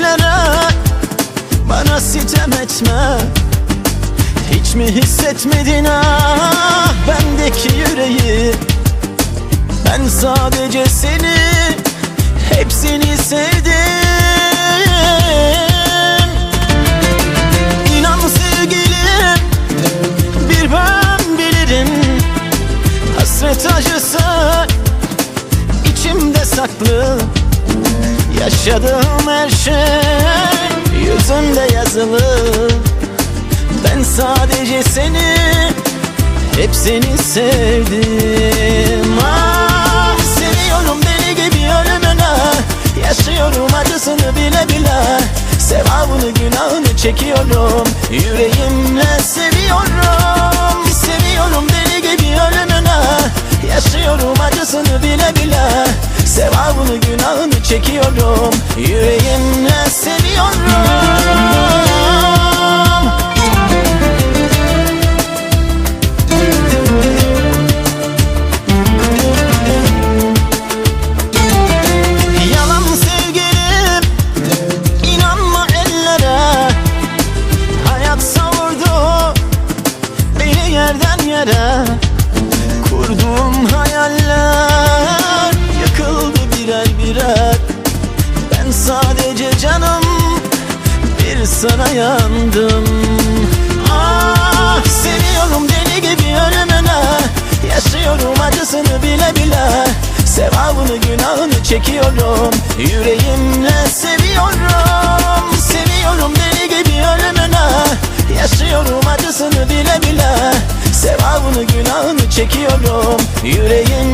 düşlere Bana sitem etme. Hiç mi hissetmedin ah bendeki yüreği? Ben sadece seni Yaşadığım her şey yüzümde yazılı Ben sadece seni hep seni sevdim. Ah, Seviyorum deli gibi ölümüne. Yaşıyorum acısını bile bile. Sevabını günahını çekiyorum. Yüreğimle seviyorum. Seviyorum deli gibi ölümüne. Yaşıyorum acısını bile bile çekiyorum Yüreğimle seviyorum. Yalan sevgilim inanma ellere. Hayat savurdu beni yerden yere. Kurduğum hayaller yıkıldı birer birer sadece canım bir sana yandım. Ah seviyorum deli gibi ölümüne Yaşıyorum acısını bile bile. Sevabını günahını çekiyorum Yüreğimle seviyorum. Seviyorum deli gibi ölümüne Yaşıyorum acısını bile bile. Sevabını günahını çekiyorum seviyorum